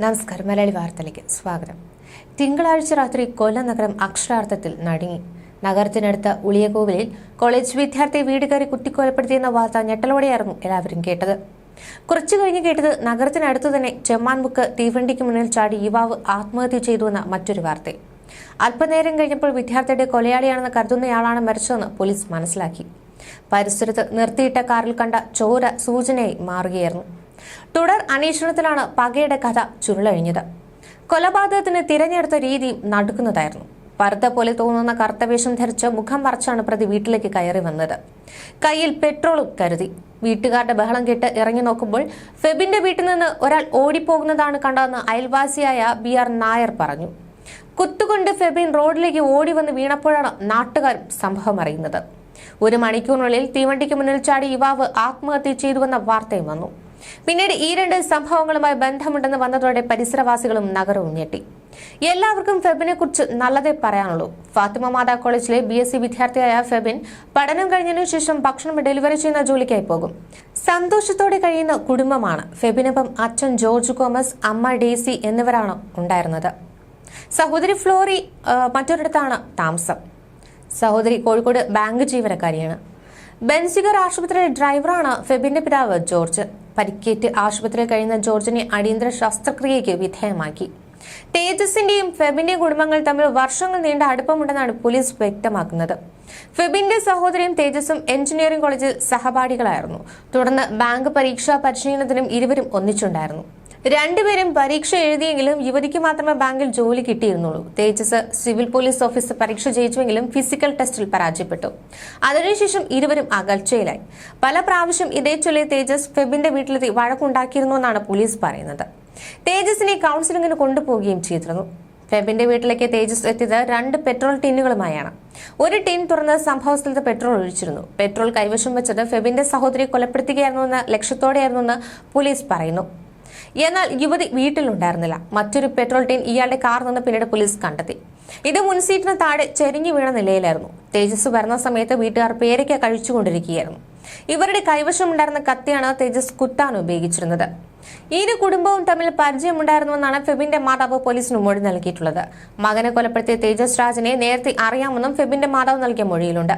നമസ്കാരം. മലയാളി വാർത്തയിലേക്ക് സ്വാഗതം. തിങ്കളാഴ്ച രാത്രി കൊല്ലം നഗരം അക്ഷരാർത്ഥത്തിൽ നടുങ്ങി. നഗരത്തിനടുത്ത ഉളിയകോവിലിൽ കോളേജ് വിദ്യാർത്ഥി വീട് കയറി കുത്തിക്കൊലപ്പെടുത്തിയെന്ന വാർത്ത ഞെട്ടലോടെയായിരുന്നു എല്ലാവരും കേട്ടത്. കുറച്ചു കഴിഞ്ഞ് കേട്ടത് നഗരത്തിനടുത്ത് തന്നെ ചെമ്മാൻമുക്ക് തീവണ്ടിക്ക് മുന്നിൽ ചാടി യുവാവ് ആത്മഹത്യ ചെയ്തു എന്ന മറ്റൊരു വാർത്ത. അല്പനേരം കഴിഞ്ഞപ്പോൾ വിദ്യാർത്ഥിയുടെ കൊലയാളിയാണെന്ന് കരുതുന്നയാളാണ് മരിച്ചതെന്ന് പോലീസ് മനസ്സിലാക്കി. പരിസരത്ത് നിർത്തിയിട്ട കാറിൽ കണ്ട ചോര സൂചനയായി മാറുകയായിരുന്നു. തുടർ അന്വേഷണത്തിലാണ് പകയുടെ കഥ ചുരുളഴിഞ്ഞത്. കൊലപാതകത്തിന് തിരഞ്ഞെടുത്ത രീതി നടുക്കുന്നതായിരുന്നു. പർദ്ദ പോലെ തോന്നുന്ന കറുത്തവേഷം ധരിച്ച് മുഖം മറച്ചാണ് പ്രതി വീട്ടിലേക്ക് കയറി വന്നത്. കയ്യിൽ പെട്രോളും കരുതി. വീട്ടുകാരുടെ ബഹളം കേട്ട് ഇറങ്ങി നോക്കുമ്പോൾ ഫെബിന്റെ വീട്ടിൽ നിന്ന് ഒരാൾ ഓടിപ്പോകുന്നതാണ് കണ്ടതെന്ന് അയൽവാസിയായ ബി ആർ നായർ പറഞ്ഞു. കുത്തുകൊണ്ട് ഫെബിൻ റോഡിലേക്ക് ഓടി വന്ന് വീണപ്പോഴാണ് നാട്ടുകാർ സംഭവം അറിയുന്നത്. ഒരു മണിക്കൂറിനുള്ളിൽ തീവണ്ടിക്ക് മുന്നിൽ ചാടി യുവാവ് ആത്മഹത്യ ചെയ്തുവെന്ന വാർത്തയും വന്നു. പിന്നീട് ഈ രണ്ട് സംഭവങ്ങളുമായി ബന്ധമുണ്ടെന്ന് വന്നതോടെ പരിസരവാസികളും നഗരവും ഞെട്ടി. എല്ലാവർക്കും ഫെബിനെ കുറിച്ച് നല്ലതേ പറയാനുള്ളൂ. ഫാത്തിമ മാതാ കോളേജിലെ ബി എസ് സി വിദ്യാർത്ഥിയായ ഫെബിൻ പഠനം കഴിഞ്ഞതിനു ശേഷം ഭക്ഷണം ഡെലിവറി ചെയ്യുന്ന ജോലിക്കായി പോകും. സന്തോഷത്തോടെ കഴിയുന്ന കുടുംബമാണ് ഫെബിനൊപ്പം അച്ഛൻ ജോർജ് കോമസ് അമ്മ ഡേസി എന്നിവരാണ് ഉണ്ടായിരുന്നത്. സഹോദരി ഫ്ലോറി മറ്റൊരിടത്താണ് താമസം. സഹോദരി കോഴിക്കോട് ബാങ്ക് ജീവനക്കാരിയാണ്. ബെൻസിഗർ ആശുപത്രിയിലെ ഡ്രൈവറാണ് ഫെബിന്റെ പിതാവ് ജോർജ്. പരിക്കേറ്റ് ആശുപത്രിയിൽ കഴിയുന്ന ജോർജിനെ അടിയന്തര ശസ്ത്രക്രിയയ്ക്ക് വിധേയമാക്കി. തേജസിന്റെയും ഫെബിന്റെയും കുടുംബങ്ങൾ തമ്മിൽ വർഷങ്ങൾ നീണ്ട അടുപ്പമുണ്ടെന്നാണ് പോലീസ് വ്യക്തമാക്കുന്നത്. ഫെബിന്റെ സഹോദരിയും തേജസും എഞ്ചിനീയറിംഗ് കോളേജിൽ സഹപാഠികളായിരുന്നു. തുടർന്ന് ബാങ്ക് പരീക്ഷാ പരിശീലനത്തിനും ഇരുവരും ഒന്നിച്ചുണ്ടായിരുന്നു. രണ്ടുപേരും പരീക്ഷ എഴുതിയെങ്കിലും യുവതിക്ക് മാത്രമേ ബാങ്കിൽ ജോലി കിട്ടിയിരുന്നുള്ളൂ. തേജസ് സിവിൽ പോലീസ് ഓഫീസർ പരീക്ഷ ജയിച്ചുവെങ്കിലും ഫിസിക്കൽ ടെസ്റ്റിൽ പരാജയപ്പെട്ടു. അതിനുശേഷം ഇരുവരും അകൽച്ചയിലായി. പല പ്രാവശ്യം ഇതേ ചൊല്ലി തേജസ് ഫെബിന്റെ വീട്ടിലെത്തി വഴക്കുണ്ടാക്കിയിരുന്നു എന്നാണ് പോലീസ് പറയുന്നത്. തേജസിനെ കൗൺസിലിംഗിന് കൊണ്ടുപോവുകയും ചെയ്തിരുന്നു. ഫെബിന്റെ വീട്ടിലേക്ക് തേജസ് എത്തിയത് രണ്ട് പെട്രോൾ ടിന്നുകളുമായാണ്. ഒരു ടിൻ തുറന്ന് സംഭവസ്ഥലത്ത് പെട്രോൾ ഒഴിച്ചിരുന്നു. പെട്രോൾ കൈവശം വെച്ചത് ഫെബിന്റെ സഹോദരിയെ ലക്ഷ്യത്തോടെയായിരുന്നു എന്ന് പോലീസ് പറയുന്നു. എന്നാൽ യുവതി വീട്ടിലുണ്ടായിരുന്നില്ല. മറ്റൊരു പെട്രോൾ ടീൻ ഇയാളുടെ കാർ നിന്ന് പിന്നീട് പോലീസ് കണ്ടെത്തി. ഇത് മുൻസീറ്റിന് താഴെ ചെരിഞ്ഞു വീണ നിലയിലായിരുന്നു. തേജസ് വരുന്ന സമയത്ത് വീട്ടുകാർ പേരയ്ക്ക കഴിച്ചുകൊണ്ടിരിക്കുകയായിരുന്നു. ഇവരുടെ കൈവശമുണ്ടായിരുന്ന കത്തിയാണ് തേജസ് കുത്താൻ ഉപയോഗിച്ചിരുന്നത്. ഇരു കുടുംബവും തമ്മിൽ പരിചയമുണ്ടായിരുന്നുവെന്നാണ് ഫെബിന്റെ മാതാവ് പോലീസിന് മൊഴി നൽകിയിട്ടുള്ളത്. മകനെ കൊലപ്പെടുത്തിയ തേജസ് രാജിനെ നേരത്തെ അറിയാമെന്നും ഫെബിന്റെ മാതാവ് നൽകിയ മൊഴിയിലുണ്ട്.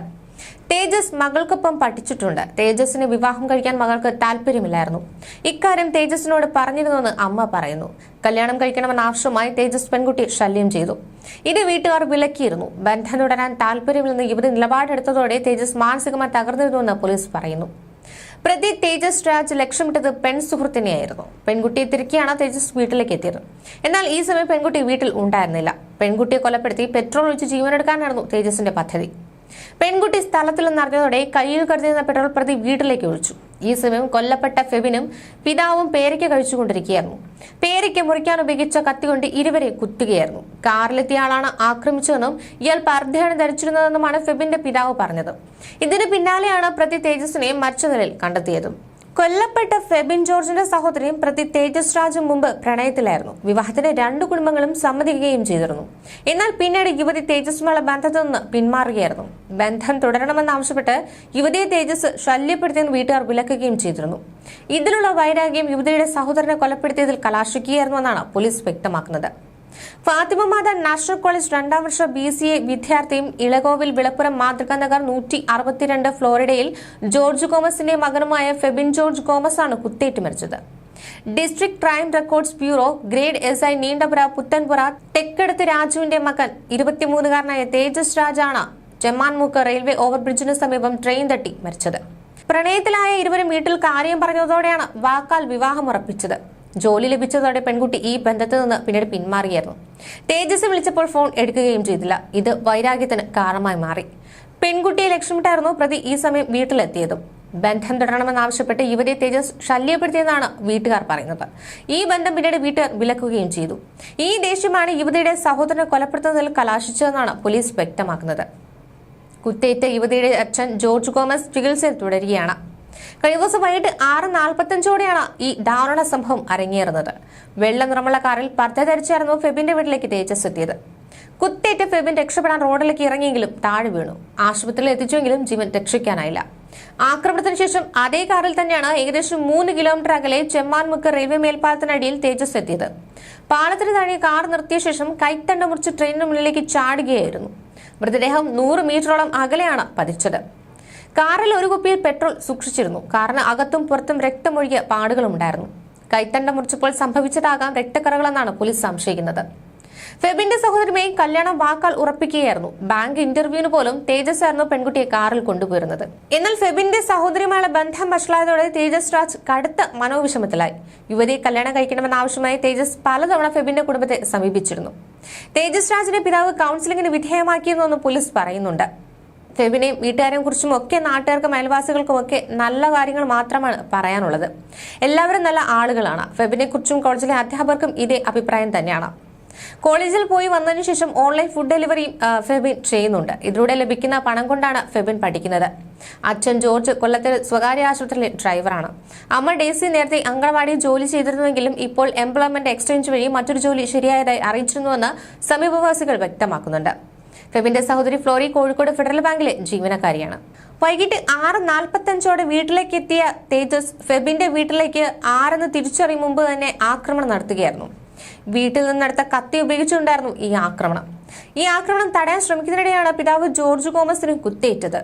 തേജസ് മകൾക്കൊപ്പം പഠിച്ചിട്ടുണ്ട്. തേജസിന് വിവാഹം കഴിക്കാൻ മകൾക്ക് താല്പര്യമില്ലായിരുന്നു. ഇക്കാര്യം തേജസിനോട് പറഞ്ഞിരുന്നുവെന്ന് അമ്മ പറയുന്നു. കല്യാണം കഴിക്കണമെന്ന ആവശ്യമായി തേജസ് പെൺകുട്ടി ശല്യം ചെയ്തു. ഇത് വീട്ടുകാർ വിലക്കിയിരുന്നു. ബന്ധം തുടരാൻ താല്പര്യമില്ലെന്ന് യുവതി നിലപാടെടുത്തതോടെ തേജസ് മാനസികമായി തകർന്നിരുന്നുവെന്ന് പോലീസ് പറയുന്നു. പ്രതി തേജസ് രാജ് ലക്ഷ്യമിട്ടത് പെൺ സുഹൃത്തിനെയായിരുന്നു. പെൺകുട്ടിയെ തിരക്കിയാണ് തേജസ് വീട്ടിലേക്ക് എത്തിയത്. എന്നാൽ ഈ സമയം പെൺകുട്ടി വീട്ടിൽ ഉണ്ടായിരുന്നില്ല. പെൺകുട്ടിയെ കൊലപ്പെടുത്തി പെട്രോൾ ഒഴിച്ച് ജീവനെടുക്കാനായിരുന്നു തേജസിന്റെ പദ്ധതി. പെൺകുട്ടി സ്ഥലത്തിൽ നിന്നറിഞ്ഞതോടെ കയ്യിൽ കരുതിയിരുന്ന പെട്രോൾ പ്രതി വീട്ടിലേക്ക് ഒഴിച്ചു. ഈ സമയം കൊല്ലപ്പെട്ട ഫെബിനും പിതാവും പേരയ്ക്ക് കഴിച്ചുകൊണ്ടിരിക്കുകയായിരുന്നു. പേരയ്ക്ക് മുറിക്കാൻ ഉപയോഗിച്ച കത്തി കൊണ്ട് ഇരുവരെ കുത്തുകയായിരുന്നു. കാറിലെത്തിയ ആളാണ് ആക്രമിച്ചതെന്നും ഇയാൾ പർദ്ധയാണ് ധരിച്ചിരുന്നതെന്നുമാണ് ഫെബിന്റെ പിതാവ് പറഞ്ഞത്. ഇതിന് പിന്നാലെയാണ് പ്രതി തേജസിനെ മരിച്ച നിലയിൽ കണ്ടെത്തിയതും. കൊല്ലപ്പെട്ട ഫെബിൻ ജോർജിന്റെ സഹോദരിയും പ്രതി തേജസ് രാജും മുമ്പ് പ്രണയത്തിലായിരുന്നു. വിവാഹത്തിന് രണ്ടു കുടുംബങ്ങളും സമ്മതിക്കുകയും ചെയ്തിരുന്നു. എന്നാൽ പിന്നീട് യുവതി തേജസുമായുള്ള ബന്ധത്തിൽ നിന്ന് പിന്മാറുകയായിരുന്നു. ബന്ധം തുടരണമെന്നാവശ്യപ്പെട്ട് യുവതിയെ തേജസ് ശല്യപ്പെടുത്തിയെന്ന് വീട്ടുകാർ വിലക്കുകയും ചെയ്തിരുന്നു. ഇതിലുള്ള വൈരാഗ്യം യുവതിയുടെ സഹോദരനെ കൊലപ്പെടുത്തിയതിൽ കലാശിക്കുകയായിരുന്നു എന്നാണ് പോലീസ് വ്യക്തമാക്കുന്നത്. ഫാത്തിമ മാത നാഷണൽ കോളേജ് രണ്ടാം വർഷ ബി സി എ വിദ്യാർത്ഥിയും ഇളകോവിൽ വിളപ്പുറം മാതൃക നഗർ നൂറ്റി അറുപത്തിരണ്ട് ഫ്ലോറിഡയിൽ ജോർജ് കോമസിന്റെ മകനുമായ ഫെബിൻ ജോർജ് കോമസ് ആണ് കുത്തേറ്റ് മരിച്ചത് district crime records bureau grade S I നീണ്ടപുര പുത്തൻപുറ തെക്കടുത്ത് രാജുവിന്റെ മകൻ ഇരുപത്തിമൂന്നുകാരനായ തേജസ് രാജാണ് ചെമ്മാൻമൂക്ക് റെയിൽവേ ഓവർബ്രിഡ്ജിന് സമീപം ട്രെയിൻ തട്ടി മരിച്ചത്. പ്രണയത്തിലായ ഇരുവരും വീട്ടിൽ കാര്യം പറഞ്ഞതോടെയാണ് വാക്കാൽ വിവാഹം ഉറപ്പിച്ചത് ജോലി ലഭിച്ചതോടെ പെൺകുട്ടി ഈ ബന്ധത്തിൽ നിന്ന് പിന്നീട് പിന്മാറിയായിരുന്നു. തേജസ് വിളിച്ചപ്പോൾ ഫോൺ എടുക്കുകയും ചെയ്തില്ല. ഇത് വൈരാഗ്യത്തിന് കാരണമായി മാറി. പെൺകുട്ടിയെ ലക്ഷ്യമിട്ടായിരുന്നു പ്രതി ഈ സമയം വീട്ടിലെത്തിയതും. ബന്ധം തുടരണമെന്നാവശ്യപ്പെട്ട് യുവതിയെ തേജസ് ശല്യപ്പെടുത്തിയെന്നാണ് വീട്ടുകാർ പറയുന്നത്. ഈ ബന്ധം പിന്നീട് വീട്ടുകാർ വിലക്കുകയും ചെയ്തു. ഈ ദേഷ്യമാണ് യുവതിയുടെ സഹോദരനെ കൊലപ്പെടുത്തുന്നതിൽ കലാശിച്ചതെന്നാണ് പോലീസ് വ്യക്തമാക്കുന്നത്. കുത്തേറ്റ യുവതിയുടെ അച്ഛൻ ജോർജ് ഗോമസ് ചികിത്സയിൽ തുടരുകയാണ്. കഴിഞ്ഞ ദിവസം വൈകിട്ട് ആറ് നാൽപ്പത്തഞ്ചോടെയാണ് ഈ ദാരുണ സംഭവം അരങ്ങേറുന്നത്. വെള്ള നിറമുള്ള കാറിൽ പർദ്ദ ധരിച്ചായിരുന്നു ഫെബിന്റെ വീട്ടിലേക്ക് തേജസ് എത്തിയത് കുത്തേറ്റ് ഫെബിൻ രക്ഷപ്പെടാൻ റോഡിലേക്ക് ഇറങ്ങിയെങ്കിലും താഴെ വീണു. ആശുപത്രിയിൽ എത്തിച്ചുവെങ്കിലും ജീവൻ രക്ഷിക്കാനായില്ല. ആക്രമണത്തിന് ശേഷം അതേ കാറിൽ തന്നെയാണ് ഏകദേശം മൂന്ന് കിലോമീറ്റർ അകലെ ചെമ്മാൻമുക്ക് റെയിൽവേ മേൽപ്പാലത്തിനടിയിൽ തേജസ് എത്തിയത് പാലത്തിന് താഴെ കാർ നിർത്തിയ ശേഷം കൈത്തണ്ട മുറിച്ച് ട്രെയിനിന് മുന്നിലേക്ക് ചാടുകയായിരുന്നു. മൃതദേഹം നൂറ് മീറ്ററോളം അകലെയാണ് പതിച്ചത്. കാറിൽ ഒരു കുപ്പിയിൽ പെട്രോൾ സൂക്ഷിച്ചിരുന്നു. കാറിന് അകത്തും പുറത്തും രക്തമൊഴുകിയ പാടുകളുണ്ടായിരുന്നു കൈത്തണ്ട മുറിച്ചപ്പോൾ സംഭവിച്ചതാകാം രക്തക്കറകളെന്നാണ് പോലീസ് സംശയിക്കുന്നത്. ഫെബിന്റെ സഹോദരിയുമായി കല്യാണം വാക്കാൽ ഉറപ്പിക്കുകയായിരുന്നു. ബാങ്ക് ഇന്റർവ്യൂവിന് പോലും തേജസ് ആയിരുന്നു പെൺകുട്ടിയെ കാറിൽ കൊണ്ടുപോയിരുന്നത്. എന്നാൽ ഫെബിന്റെ സഹോദരിയുമായുള്ള ബന്ധം വഷളായതോടെ തേജസ് രാജ് കടുത്ത മനോവിഷമത്തിലായി. യുവതിയെ കല്യാണം കഴിക്കണമെന്ന ആവശ്യമായി തേജസ് പലതവണ ഫെബിന്റെ കുടുംബത്തെ സമീപിച്ചിരുന്നു. തേജസ് രാജിന്റെ പിതാവ് കൗൺസിലിംഗിന് വിധേയമാക്കിയെന്നൊന്നും പോലീസ് പറയുന്നുണ്ട്. ഫെബിനെയും വീട്ടുകാരെയും കുറിച്ചും ഒക്കെ നാട്ടുകാർക്കും അയൽവാസികൾക്കും ഒക്കെ നല്ല കാര്യങ്ങൾ മാത്രമാണ് പറയാനുള്ളത്. എല്ലാവരും നല്ല ആളുകളാണ്. ഫെബിനെ കുറിച്ചും കോളേജിലെ അധ്യാപകർക്കും ഇതേ അഭിപ്രായം തന്നെയാണ്. കോളേജിൽ പോയി വന്നതിനു ശേഷം ഓൺലൈൻ ഫുഡ് ഡെലിവറിയും ഫെബിൻ ചെയ്യുന്നുണ്ട്. ഇതിലൂടെ ലഭിക്കുന്ന പണം കൊണ്ടാണ് ഫെബിൻ പഠിക്കുന്നത്. അച്ഛൻ ജോർജ് കൊല്ലത്തിൽ സ്വകാര്യ ആശുപത്രിയിലെ ഡ്രൈവറാണ്. അമ്മ ഡേസി നേരത്തെ അങ്കണവാടിയിൽ ജോലി ചെയ്തിരുന്നുവെങ്കിലും ഇപ്പോൾ എംപ്ലോയ്മെന്റ് എക്സ്ചേഞ്ച് വഴി മറ്റൊരു ജോലി ശരിയായതായി അറിയിച്ചിരുന്നുവെന്ന് സമീപവാസികൾ വ്യക്തമാക്കുന്നുണ്ട്. ഫെബിന്റെ സഹോദരി ഫ്ലോറി കോഴിക്കോട് ഫെഡറൽ ബാങ്കിലെ ജീവനക്കാരിയാണ്. വൈകിട്ട് ആറ് നാൽപ്പത്തഞ്ചോടെ വീട്ടിലേക്ക് എത്തിയ തേജസ് ഫെബിന്റെ വീട്ടിലേക്ക് ആരെന്ന് തിരിച്ചറിയും മുമ്പ് തന്നെ ആക്രമണം നടത്തുകയായിരുന്നു. വീട്ടിൽ നിന്നെടുത്ത കത്തി ഉപയോഗിച്ചുണ്ടായിരുന്നു ഈ ആക്രമണം. ഈ ആക്രമണം തടയാൻ ശ്രമിക്കുന്നതിനിടെയാണ് പിതാവ് ജോർജ് കോമസിനും കുത്തേറ്റത്.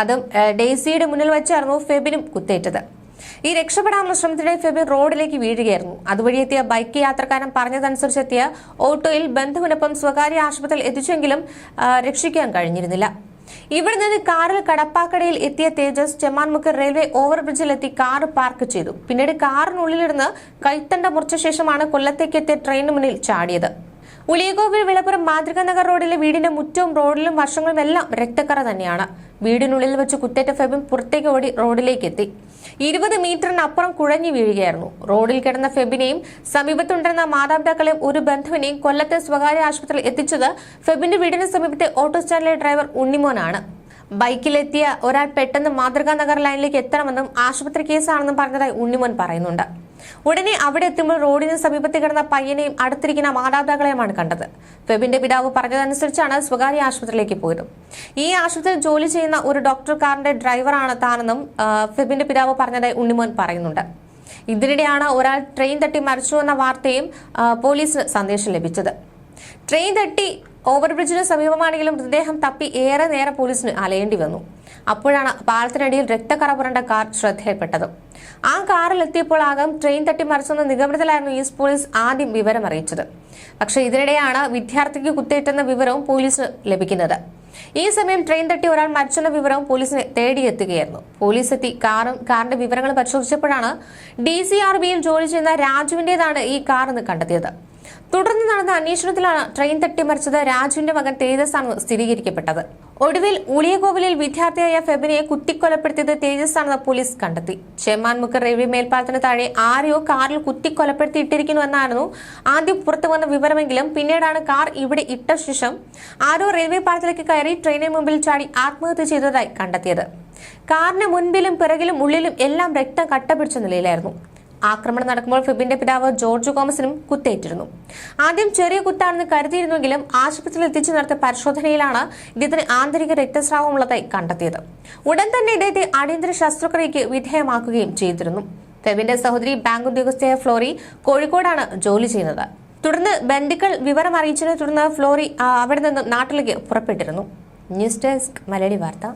അതും ഡെയ്സിയുടെ മുന്നിൽ വെച്ചായിരുന്നു ഫെബിനും കുത്തേറ്റത്. ഈ രക്ഷപ്പെടാനുള്ള ശ്രമത്തിനിടെ ഫെബിൻ റോഡിലേക്ക് വീഴുകയായിരുന്നു. അതുവഴി എത്തിയ ബൈക്ക് യാത്രക്കാരൻ പറഞ്ഞതനുസരിച്ച് എത്തിയ ഓട്ടോയിൽ ബന്ധുവിനൊപ്പം സ്വകാര്യ ആശുപത്രിയിൽ എത്തിച്ചെങ്കിലും രക്ഷിക്കാൻ കഴിഞ്ഞിരുന്നില്ല. ഇവിടെ നിന്ന് കാറിൽ കടപ്പാക്കടയിൽ എത്തിയ തേജസ് ചെമ്മാൻമുക്ക് റെയിൽവേ ഓവർബ്രിഡ്ജിൽ എത്തി കാർ പാർക്ക് ചെയ്തു. പിന്നീട് കാറിനുള്ളിലിരുന്ന് കൈത്തണ്ട മുറിച്ച ശേഷമാണ് കൊല്ലത്തേക്ക് എത്തിയ ട്രെയിനിന് മുന്നിൽ ചാടിയത്. ഉളിയകോവിൽ വിളപ്പുറം മാതൃക നഗർ റോഡിലെ വീടിന്റെ മുറ്റവും റോഡിലും വർഷങ്ങളും എല്ലാം രക്തക്കറ തന്നെയാണ്. വീടിനുള്ളിൽ വെച്ച് കുത്തേറ്റ ഫെബിൻ പുറത്തേക്ക് ഓടി റോഡിലേക്ക് എത്തി. ഇരുപത് മീറ്ററിനപ്പുറം കുഴഞ്ഞു വീഴുകയായിരുന്നു. റോഡിൽ കിടന്ന ഫെബിനെയും സമീപത്തുണ്ടെന്ന മാതാപിതാക്കളെയും ഒരു ബന്ധുവിനെയും കൊല്ലത്തെ സ്വകാര്യ ആശുപത്രിയിൽ എത്തിച്ചത് ഫെബിന്റെ വീടിന് സമീപത്തെ ഓട്ടോ സ്റ്റാൻഡിലെ ഡ്രൈവർ ഉണ്ണിമോനാണ്. ബൈക്കിലെത്തിയ ഒരാൾ പെട്ടെന്ന് മാതൃകാ നഗർ ലൈനിലേക്ക് എത്തണമെന്നും ആശുപത്രി കേസാണെന്നും പറഞ്ഞതായി ഉണ്ണിമോൻ പറയുന്നുണ്ട്. ഉടനെ അവിടെ എത്തുമ്പോൾ റോഡിന് സമീപത്ത് കിടന്ന പയ്യനെയും അടുത്തിരിക്കുന്ന മാതാപിതാക്കളെയുമാണ് കണ്ടത്. ഫെബിന്റെ പിതാവ് പറഞ്ഞതനുസരിച്ചാണ് സ്വകാര്യ ആശുപത്രിയിലേക്ക് പോയത്. ഈ ആശുപത്രിയിൽ ജോലി ചെയ്യുന്ന ഒരു ഡോക്ടർ കാറിന്റെ ഡ്രൈവറാണ് താനെന്നും ഫെബിന്റെ പിതാവ് പറഞ്ഞതായി ഉണ്ണിമോൻ പറയുന്നുണ്ട്. ഇതിനിടെയാണ് ഒരാൾ ട്രെയിൻ തട്ടി മരിച്ചുവെന്ന വാർത്തയും പോലീസിന് സന്ദേശം ലഭിച്ചത്. ട്രെയിൻ തട്ടി ഓവർബ്രിഡ്ജിന് സമീപമാണെങ്കിലും മൃതദേഹം തപ്പി ഏറെ നേരം പോലീസിന് അലയേണ്ടി വന്നു. അപ്പോഴാണ് പാലത്തിനടിയിൽ രക്തക്കറ പുരണ്ട കാർ ശ്രദ്ധയിൽപ്പെട്ടത്. ആ കാറിൽ എത്തിയപ്പോൾ ആകം ട്രെയിൻ തട്ടി മറിച്ചെന്ന നിഗമനത്തിലായിരുന്നു ഈസ്റ്റ് പോലീസ് ആദ്യം വിവരം അറിയിച്ചത്. പക്ഷേ ഇതിനിടെയാണ് വിദ്യാർത്ഥിക്ക് കുത്തേറ്റെന്ന വിവരവും പോലീസിന് ലഭിക്കുന്നത്. ഈ സമയം ട്രെയിൻ തട്ടി ഒരാൾ മരിച്ചെന്ന വിവരവും പോലീസിനെ തേടിയെത്തുകയായിരുന്നു. പോലീസ് എത്തി കാറും കാറിന്റെ വിവരങ്ങൾ പരിശോധിച്ചപ്പോഴാണ് ഡി സി ആർ ബിയിൽ ജോലി ചെയ്യുന്ന രാജുവിന്റേതാണ് ഈ കാർ എന്ന് കണ്ടെത്തിയത്. തുടർന്ന് നടന്ന അന്വേഷണത്തിലാണ് ട്രെയിൻ തട്ടി മരിച്ചത് രാജുവിന്റെ മകൻ തേജസ് ആണ് സ്ഥിരീകരിക്കപ്പെട്ടത്. ഒടുവിൽ ഉളിയകോവിലിൽ വിദ്യാർത്ഥിയായ ഫെബിനെ കുത്തിക്കൊലപ്പെടുത്തിയത് തേജസ് ആണെന്ന് പോലീസ് കണ്ടെത്തി. ചെമ്മാൻമുക്ക് റെയിൽവേ മേൽപ്പാലത്തിന് താഴെ ആരെയോ കാറിൽ കുത്തിക്കൊലപ്പെടുത്തിയിട്ടിരിക്കുന്നുവെന്നായിരുന്നു ആദ്യം പുറത്തു വന്ന വിവരമെങ്കിലും പിന്നീടാണ് കാർ ഇവിടെ ഇട്ട ശേഷം ആരോ റെയിൽവേ പാലത്തിലേക്ക് കയറി ട്രെയിനിന് മുമ്പിൽ ചാടി ആത്മഹത്യ ചെയ്തതായി കണ്ടെത്തിയത്. കാറിന് മുൻപിലും പിറകിലും ഉള്ളിലും എല്ലാം രക്തം കട്ടപിടിച്ച നിലയിലായിരുന്നു. ആക്രമണം നടക്കുമ്പോൾ ഫിബിന്റെ പിതാവ് ജോർജ് കോമസിനും കുത്തേറ്റിരുന്നു. ആദ്യം ചെറിയ കുത്താണെന്ന് കരുതിയിരുന്നെങ്കിലും ആശുപത്രിയിൽ എത്തിച്ചു നടത്തിയ പരിശോധനയിലാണ് ഇദ്ദേഹത്തിന് ആന്തരിക രക്തസ്രാവമുള്ളതായി കണ്ടെത്തിയത്. ഉടൻ തന്നെ ഇദ്ദേഹത്തെ അടിയന്തര ശസ്ത്രക്രിയയ്ക്ക് വിധേയമാക്കുകയും ചെയ്തിരുന്നു. ഫെബിന്റെ സഹോദരി ബാങ്ക് ഉദ്യോഗസ്ഥയായ ഫ്ലോറി കോഴിക്കോടാണ് ജോലി ചെയ്യുന്നത്. തുടർന്ന് ബന്ധുക്കൾ വിവരം അറിയിച്ചതിനെ തുടർന്ന് ഫ്ലോറി അവിടെ നിന്നും നാട്ടിലേക്ക് പുറപ്പെട്ടിരുന്നു. ന്യൂസ് ഡെസ്ക് മലയാളി വാർത്ത.